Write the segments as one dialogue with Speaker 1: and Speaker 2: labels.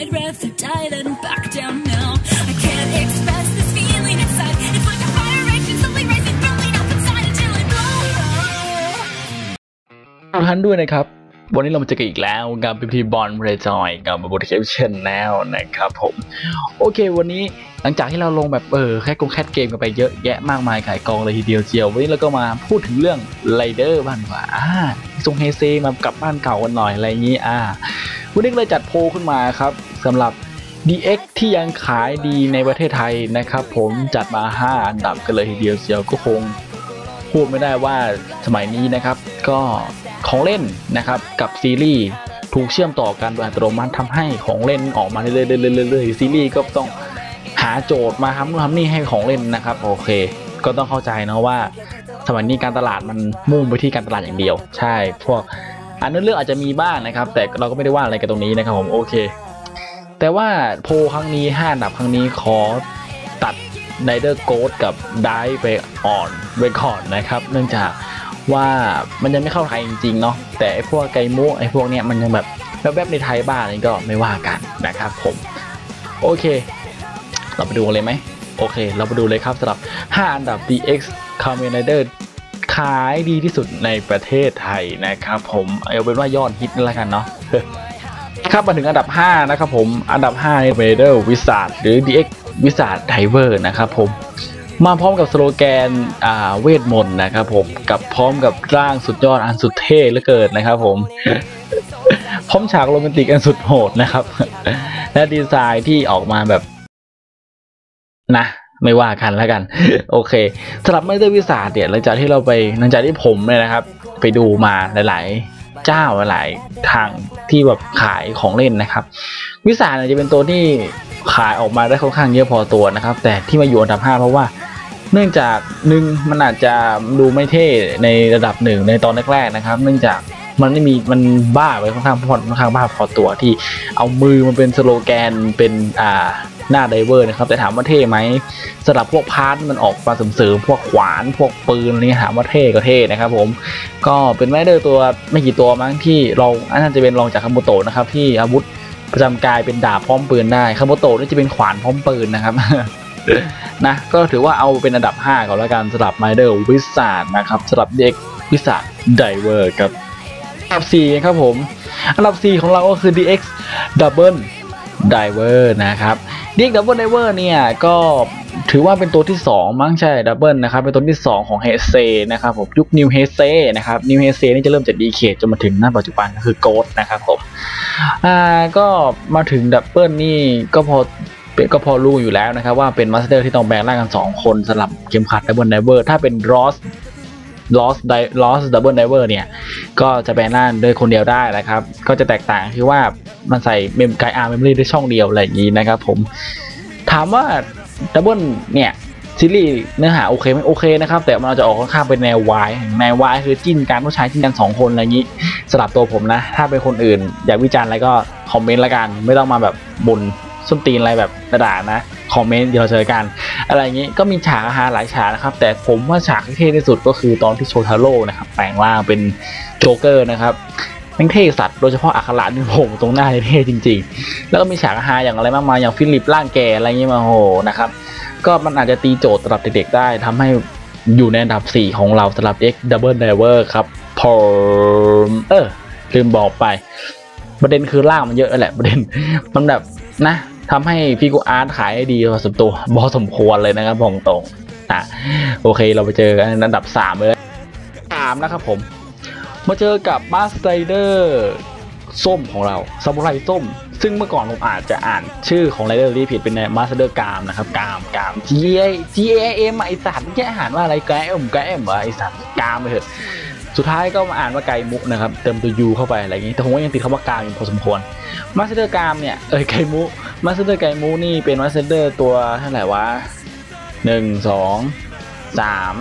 Speaker 1: I'd rather die than
Speaker 2: back down now. I can't express this feeling inside. It's like a fire raging, slowly rising, building up inside until it blows
Speaker 1: ทุนด้วยนะครับ วันนี้เรามาเจอกันอีกแล้วกับพิพีบอลเรจอยกับบทเคปเชนแล้วนะครับผม โอเค วันนี้หลังจากที่เราลงแบบเออแค่กงแคทเกมกันไปเยอะแยะมากมายขายกองเลยทีเดียวเจียว วันนี้เราก็มาพูดถึงเรื่องไรเดอร์บ้างกว่าอ่าทรงเฮเซมากลับบ้านเก่ากันหน่อยอะไรอย่างนี้อ่าวันนี้เลยจัดโพขึ้นมาครับ สำหรับ DX ที่ยังขายดีในประเทศไทยนะครับ ผมจัดมา 5 อันดับกันเลยทีเดียวเจียวก็คงพูดไม่ได้ว่าสมัยนี้นะครับ ก็ของเล่นนะครับกับซีรีส์ถูกเชื่อมต่อกันโดยอัตโนมัติทำให้ของเล่นออกมาเรื่อยๆๆๆซีรีส์ก็ต้องหาโจทย์มาทำนู่นทำนี่ให้ของเล่นนะครับ โอเค ก็ต้องเข้าใจนะว่า สมัยนี้การตลาดมันมุ่งไปที่การตลาดอย่างเดียว ใช่ พวกอันนั้นเรื่องอาจจะมีบ้างนะครับ แต่เราก็ไม่ได้ว่าอะไรกันตรงนี้นะครับผมโอเค แต่ว่าโพลครั้งนี้ 5 อันดับครั้งนี้ขอตัดไนเดอร์โกดกับไดไปอ่อนไปก่อนนะครับ เนื่องจากว่ามันยังไม่เข้าไทยจริงๆเนาะแต่ไอพวกไกมุไอพวกเนี้ยมันยังแบบแวบๆในไทยบ้างนี่ก็ไม่ว่ากันนะครับผม โอเค เราไปดูเลยไหมโอเค เราไปดูเลยครับสำหรับ 5 อันดับ DX Kamen i d e r ขายดีที่สุดในประเทศไทยนะครับผมเอาเป็นว่ายอดฮิตนั่นแหละกันเนาะ ครับมาถึงอันดับ 5 นะครับผมอันดับ5นี่เ a เดอร์วิสาหรือ DX วิสาไดเวอร์นะครับผมมาพร้อมกับสโลแกนอาเวทมนต์นะครับผมกับพร้อมกับร่างสุดยอดอันสุดเท่เหลือเกินนะครับผมพร้อมฉากโรแมนติกอันสุดโหดนะครับ และดีไซน์ที่ออกมาแบบนะไม่ว่ากันแล้วกัน โอเคสำหรับไม่ได้วิสาเนี่ยหลังจากที่เราไปหลังจากที่ผมเนี่ยนะครับ ไปดูมาหลาย ๆ เจ้าหลายทางที่แบบขายของเล่นนะครับ วิสาเนี่ยจะเป็นตัวที่ขายออกมาได้ค่อนข้างเยอะพอตัวนะครับ แต่ที่มาอยู่อันดับ 5 เพราะว่า เนื่องจากหนึ่งมันอาจจะดูไม่เท่ในระดับหนึ่งในตอนแรกๆนะครับ เนื่องจากมันไม่มีมันบ้าไปค่อนข้างพอค่อนข้างบ้าพอตัวที่เอามือมันเป็นสโลแกนเป็นอ่า หน้าไดเวอร์นะครับแต่ถามว่าเท่ไหมสำหรับพวกพาร์ทมันออกมาเสริมๆพวกขวานพวกปืนอะไรเงี้ยถามว่าเท่ก็เท่นะครับผมก็เป็นแมเดอร์ตัวไม่กี่ตัวมั้งที่เราอันนั้นจะเป็นรองจากคัมโบโตะนะครับที่อาวุธประจำกายเป็นดาบพร้อมปืนได้คัมโบโตะนี่จะเป็นขวานพร้อมปืนนะครับนะก็ถือว่าเอาเป็นอันดับ 5ก่อนแล้วกันสำหรับไมเดอร์วิสาดนะครับสำหรับเด็กวิสาดไดเวอร์ครับอันดับ4ครับผม อันดับ 4 ของเราก็คือ DX Double Diver นะครับ DX Double Diver เนี่ยก็ถือว่าเป็นตัวที่ 2 มั้งใช่ดับเบิลนะครับเป็นตัวที่ 2 ของเฮเซนะครับผมยุคนิวเฮเซนะครับนิวเฮเซนี่จะเริ่มจากดีเคจนมาถึงหน้าปัจจุบันก็คือโกดนะครับผมอ่าก็มาถึงดับเบิลนี่ก็พอก็พอรู้อยู่แล้วนะครับว่าเป็นมาสเตอร์ที่ต้องแบ่งร่างกัน 2 คนสลับเข็มขัดดับเบิลไดเวอร์ถ้าเป็นรอส ลอสไดลอสดับเบิลไดเวอร์เนี่ย ก็จะแบ่งร่างด้วยคนเดียวได้นะครับ ก็จะแตกต่างคือว่ามันใส่เมมไกอาร์เมมโมรีได้ช่องเดียวอะไรอย่างนี้นะครับผม ถามว่าดับเบิลเนี่ยซีรีส์เนื้อหาโอเคไหมโอเคนะครับ แต่มันจะออกค่อนข้างเป็นแนววายแนววายคือจิ้นการผู้ชายจิ้นกันสองคนอะไรอย่างนี้สลับตัวผมนะ ถ้าเป็นคนอื่น อยากวิจารณ์อะไรก็คอมเมนต์ละกัน ไม่ต้องมาแบบบ่นส้นตีนอะไรแบบด่านะ คอมเมนต์เดี๋ยวเราเจอกัน อะไรอย่างนี้ก็มีฉากอาหารหลายฉากนะครับ แต่ผมว่าฉากที่เท่ที่สุดก็คือตอนที่โชทาโร่นะครับแปลงร่างเป็นโจ๊กเกอร์นะครับแม่งเท่สัตว์โดยเฉพาะอักขระที่ผมตรงหน้าเท่จริง ๆ แล้วก็มีฉากอาอย่างอะไรมากมายอย่างฟิลิปร่างแก่อะไรอย่างนี้มาโหนะครับก็มันอาจจะตีโจทย์สำหรับเด็กๆได้ทำให้อยู่ในอันดับ 4 ของเราสำหรับ X Double Diver ครับพอเออลืมบอกไป ประเด็นคือร่างมันเยอะแหละประเด็นมันแบบนะ ทำให้ฟิกูอาร์ตขายได้ดีพอสมตัวบอสมควรเลยนะครับบอกตรงอะโอเคเราไปเจอกันอันดับ 3 เลยสามนะครับผม มาเจอกับมาสไตเดอร์ส้มของเราซามูไรส้ม ซึ่งเมื่อก่อนผมอาจจะอ่านชื่อของไรเดอร์รีผิดเป็นมาสเตอร์กามนะครับกามกาม G A G A M ไอสัตว์แค่อ่านว่าอะไรแกมแกมวะไอสัตว์กามไปเถอะ สุดท้ายก็มาอ่านว่าไกมุกนะครับเติมตัวยูเข้าไปอะไรอย่างนี้แต่ผมก็ยังติดคำว่ากามอยู่พอสมควรมาสเตอร์กามเนี่ยเอ้ยไกมุมาสเตอร์ไกมุนี่เป็นมาสเตอร์ตัวเท่าไหร่วะหนึ่งสองสาม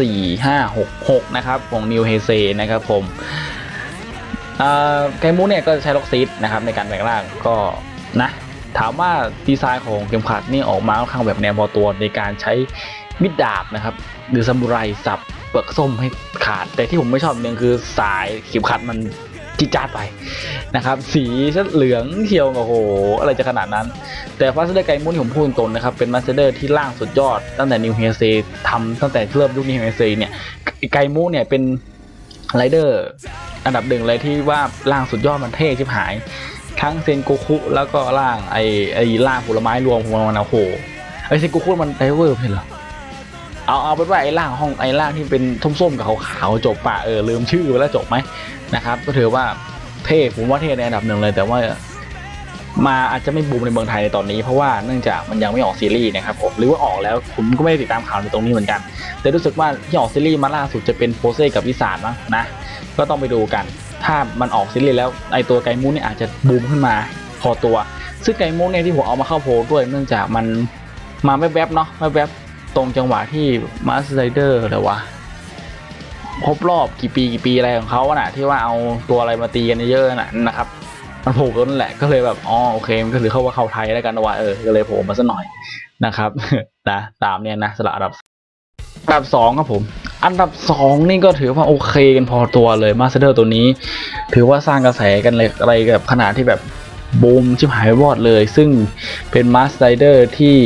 Speaker 1: สี่ห้าหกหกนะครับของนิวเฮเซนะครับผมไกมุเนี่ยก็ใช้ล็อกซีดนะครับในการแบ่งร่างก็นะถามว่าดีไซน์ของเข็มขัดนี่ออกมาค่อนข้างแบบแนวพอตัวในการใช้มิดดาบนะครับหรือซามูไรสับ เปลือกส้มให้ขาด แต่ที่ผมไม่ชอบเนึงคือสายเข็มขัดมันจิจาดไปนะครับ สีเหลืองเขียวโอ้โห อะไรจะขนาดนั้น แต่มาสเตอร์ไกมุนที่ผมพูดตรงนะครับ เป็นมาสเตอร์ที่ล่างสุดยอด ตั้งแต่นิวเฮเซทำตั้งแต่เริ่มยุคนิวเฮเซเนี่ยไกมุนเนี่ยเป็นไรเดอร์อันดับหนึ่งเลยที่ว่าร่างสุดยอดมันเท่ชิบหาย ทั้งเซนโกคุแล้วก็ร่างไอไอร่างผลไม้รวมของมันนะโอ้โหไอเซนโกคุมันไดเวอร์ไม่ใช่เหรอ เอาเอาเป็นว่าไอร่างห้องไอร่างที่เป็นส้มๆกับขาวๆจบปะเออลืมชื่อไปแล้วจบไหมนะครับ ก็ถือว่าเท่ผมว่าเท่ในอันดับหนึ่งเลย แต่ว่ามาอาจจะไม่บูมในเมืองไทยในตอนนี้เพราะว่าเนื่องจากมันยังไม่ออกซีรีส์นะครับผมหรือว่าออกแล้วผมก็ไม่ได้ติดตามข่าวในตรงนี้เหมือนกัน แต่รู้สึกว่าที่ออกซีรีส์มาล่าสุดจะเป็นโฟเซ่กับวิสานมั้งนะก็ต้องไปดูกัน ถ้ามันออกซีรีส์แล้วไอตัวไกมูนเนี่ยอาจจะบูมขึ้นมาพอตัว ซึ่งไกมูนเนี่ยที่ผมเอามาเข้าโพลด้วย เนื่องจากมันมาแวบๆเนาะแวบๆ ตรงจังหวะที่มาสไลเดอร์เลยวะครบรอบกี่ปีกี่ปีอะไรของเขาอะนะที่ว่าเอาตัวอะไรมาตีกันเยอะๆนะนะครับมันโผล่กันนั่นแหละก็เลยแบบอ๋อโอเคมันก็ถือเข้าว่าเข้าไทยแล้วกันนะว่าเออก็เลยโผล่มาสักหน่อยนะครับนะตามเนี่ยนะสละอันดับอันดับสองครับผม อันดับสองนี่ก็ถือว่าโอเคกันพอตัวเลยมาสเตอร์ตัวนี้ ถือว่าสร้างกระแสกันเลยอะไรแบบขนาดที่แบบบูมชิบหายวอดเลย ซึ่งเป็นมาสไ r เดอร์ที่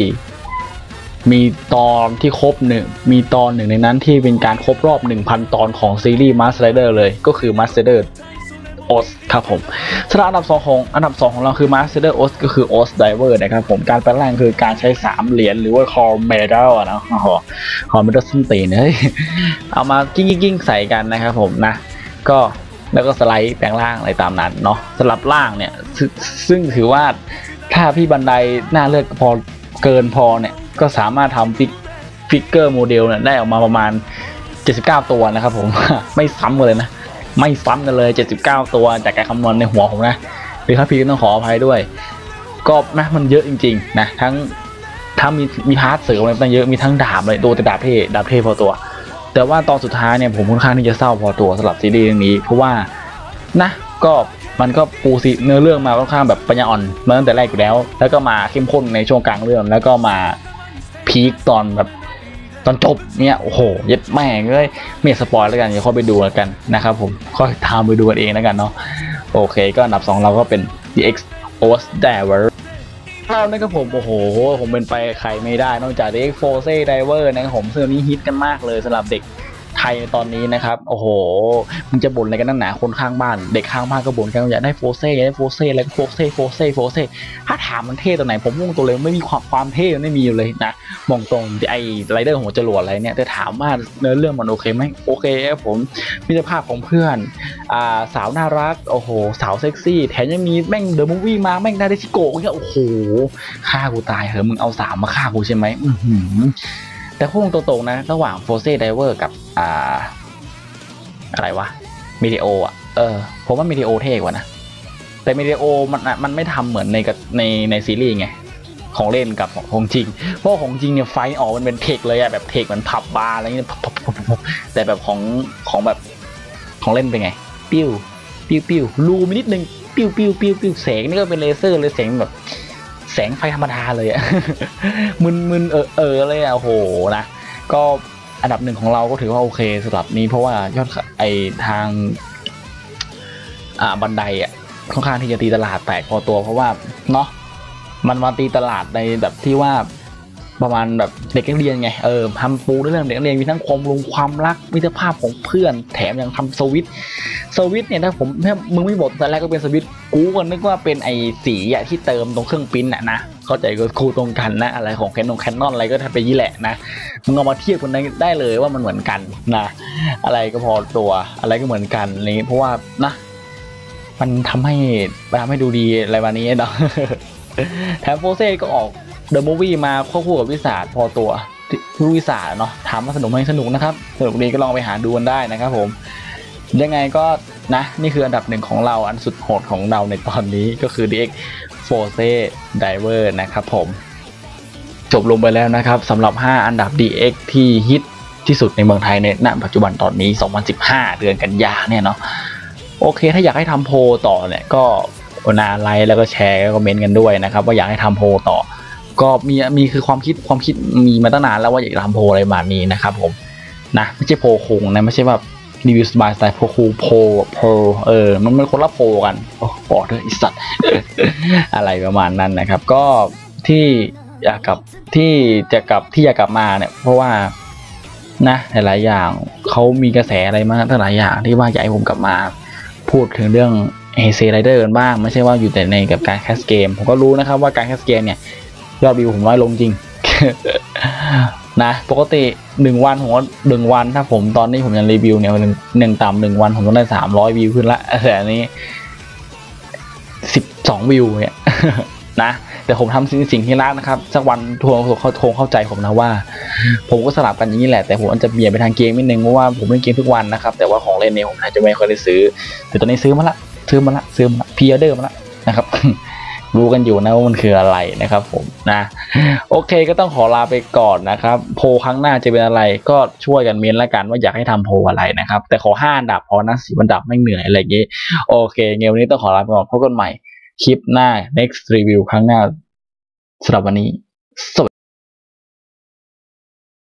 Speaker 1: มีตอนที่ครบหนึ่งมีตอนหนึ่งในนั้นที่เป็นการครบรอบ 1,000 ตอนของซีรีส์มาสไ r เดอร์เลยก็คือมาสเตอร์โอสครับผมสำหรับอันดับ2ของอันดับ 2 ของเราคือ Master o s ก็คือ o s Diver นะครับผมการแปลงร่างคือการใช้ 3 เหรียญหรือว่า Core Medal อะนะโอ้โห Core Medal ส้นตีนเฮ้ยเอามากิ้งกิ้งใส่กันนะครับผมนะ ก็แล้วก็สไลด์แปลงร่างอะไรตามนั้นเนาะสำหรับร่างเนี่ยซซึ่งถือว่าถ้าพี่บันไดหน้าเลือกพอเกินพอเนี่ย ก็สามารถทำฟิกฟิกเกอร์โมเดลเนี่ยได้ออกมาประมาณ 79 ตัวนะครับผม ไม่ซ้ำกันเลยนะ ไม่ซ้ำกันเลย 79 ตัวจากการคำนวณในหัวผมนะหรือถ้าพี่ต้องขออภัยด้วย ก็นะมันเยอะจริงๆนะทั้งทั้งมีมีพาร์ทเสริมอะไรตั้งเยอะมีทั้งดาบเลยตัวแต่ดาบเท่ดาบเท่พอตัว แต่ว่าตอนสุดท้ายเนี่ยผมค่อนข้างที่จะเศร้าพอตัวสำหรับซีรีส์เรื่องนี้ เพราะว่านะก็มันก็ปูซีเนื้อเรื่องมาค่อนข้างแบบปัญญาอ่อนมาตั้งแต่แรกอยู่แล้ว แล้วก็มาเข้มข้นในช่วงกลางเรื่องแล้วก็มา พีคตอนแบบตอนจบเนี่ยโอ้โหเย็ดแม่งเลยไม่สปอยแล้วกันอย่าเข้าไปดูแลกันนะครับผมก็ตามไปดูกันเองแล้วกันเนาะโอเคก็อันดับ 2 เราก็เป็น DX o s d i v e r ภาพนะครับผม โอ้โห ผมเป็นไปใครไม่ได้ นอกจาก DX Force Diver นะครับผมซึ่งนี้ฮิตกันมากเลยสำหรับเด็ก ไทยในตอนนี้นะครับโอ้โหมึงจะบ่นอะไรกันนั่นหนาคนข้างบ้าน เด็กข้างบ้านก็บ่นกันอยากได้โฟเซ่อยากได้โฟเซ่แล้วก็โฟเซ่โฟเซ่โฟเซ่ถ้าถามมันเท่ตัวไหน ผมมุ่งตัวเลยไม่มีความความเท่ไม่มีเลยนะมองตรงไอ้ไรเดอร์หัวจรวดอะไรเนี่ยแต่ถามว่าเนื้อเรื่องมันโอเคไหมโอเคครับผมมิตรภาพของเพื่อนอ่าสาวน่ารักโอ้โห สาวเซ็กซี่ แถมยังมีแม่งเดอะมูฟวี่มาแม่งนาเดชิโกะเนี่ยโอ้โหฆ่ากูตายเหอะมึงเอาสาวมาฆ่ากูใช่ไหมอือหือ แต่พุ่งตรงๆนะ ระหว่างโฟเซ่ไดเวอร์กับ อ่า อะไรวะมิเดโออะ เออ ผมว่ามิเดโอเท่กว่านะ แต่มิเดโอมันมันไม่ทำเหมือนในในในซีรีส์ไง ของเล่นกับของจริง เพราะของจริงเนี่ยไฟออกมันเป็นเทคเลยอะแบบเทคเหมือนผับบาร์อะไรเงี้ยแต่แบบของของแบบของเล่นเป็นไง ปิ้วปิ้วปิ้วรูมินิดนึง ปิ้วปิ้วปิ้วปิ้วแสงนี่ก็เป็นเลเซอร์เลยแสงแบบ สงไฟธรรมดาเลยอะมึนมึนเออเออเลยอะโหนะ ก็อันดับหนึ่งของเราก็ถือว่าโอเคสำหรับนี้เพราะว่ายอดไอทาง อ่าบันไดอะค่อนข้างที่จะตีตลาดแตกพอตัวเพราะว่าเนาะมันมาตีตลาดในแบบที่ว่า ประมาณแบบเด็กนักเรียนไงเออทำปูเรื่องเด็กนักเรียนมีทั้งความลงความรักมิตรภาพของเพื่อน แถมยังทำสวิตสวิตเนี่ยถ้าผมถ้ามึงไม่บอกแต่แรกก็เป็นสวิตกูก็นึกว่าเป็นไอ้สีอะที่เติมตรงเครื่องปิ้นอะนะเข้าใจก็คูตรงกันนะอะไรของแคนนงแคนนอนอะไรก็ทำไปยี่แหละนะมึงเอามาเทียบกันได้เลยว่ามันเหมือนกันนะ อะไรก็พอตัวอะไรก็เหมือนกันนี้เพราะว่านะมันทำให้ทำให้ดูดีอะไรวันนี้เนาะแถมโฟเซ่ก็ออก เดอะมูฟวี่มาควบคู่กับวิสาพอตัวผู้วิสาเนาะถามว่าสนุกไหมสนุกนะครับ สนุกดีก็ลองไปหาดูกันได้นะครับผม ยังไงก็นะนี่คืออันดับหนึ่งของเราอันสุดโหดของเราในตอนนี้ก็คือ DX Force Diver นะครับผม จบลงไปแล้วนะครับสำหรับ 5 อันดับ DX ที่ฮิตที่สุดในเมืองไทยในณปัจจุบันตอนนี้ 2015 เดือนกันยาเนี่ยเนาะโอเค ถ้าอยากให้ทำโพลต่อเนี่ยก็นาไลค์แล้วก็แชร์ก็คอมเมนต์กันด้วยนะครับ ว่าอยากให้ทำโพลต่อ ก็มีมีคือความคิดความคิดมีมาตั้งนานแล้วว่าอยากทำโพอะไรแบบนี้นะครับผมนะไม่ใช่โพคงนะไม่ใช่แบบรีวิวสบายสไตล์โพคูโพโพเออมันเป็นคนละโพกันโอ้บอกด้วยไอสัตว์อะไรประมาณนั้นนะครับ ก็ที่อยากกลับที่จะกลับที่อยากกลับมาเนี่ย เพราะว่านะหลายๆอย่างเขามีกระแสอะไรมาตั้งหลายอย่างที่ว่าอยากให้ผมกลับมา พูดถึงเรื่องเอเซไรเดอร์กันบ้าง ไม่ใช่ว่าอยู่แต่ในกับการแคสเกม ผมก็รู้นะครับว่าการแคสเกมเนี่ย ยอดวิวผมน้อยลงจริง นะ ปกติหนึ่งวันผมว่าหนึ่งวันถ้าผมตอนนี้ผมยังรีวิวเนี่ยหนึ่งหนึ่งต่ำหนึ่งวันผมต้องได้สามร้อยวิวขึ้นละแต่อันนี้สิบสองวิวเนี่ยนะแต่ผมทำสิ่งสิ่งที่รักนะครับสักวันทวงเขาคงเข้าใจผมนะว่า ผมก็สลับกันอย่างนี้แหละแต่ผมอาจจะเบี่ยงไปทางเกมนิดนึงเพราะว่าผมเล่นเกมทุกวันนะครับแต่ว่าของเล่นเนี่ยผมอาจจะไม่ค่อยได้ซื้อ แต่ตอนนี้ซื้อมาละซื้อมาละซื้อมาละพีออเดอร์มาละนะครับ รู้กันอยู่นะว่ามันคืออะไรนะครับผมนะโอเคก็ต้องขอลาไปก่อนนะครับ โพลครั้งหน้าจะเป็นอะไรก็ช่วยกันเมนละกันว่าอยากให้ทำโพลอะไรนะครับ แต่ขอห้าดับพอนะสีบันดับไม่เหนื่อยอะไรอย่างงี้โอเคเงี้ยวันนี้ต้องขอลาไปก่อนพบกันใหม่คลิปหน้า next review ครั้งหน้าสำหรับวันนี้สวัสดี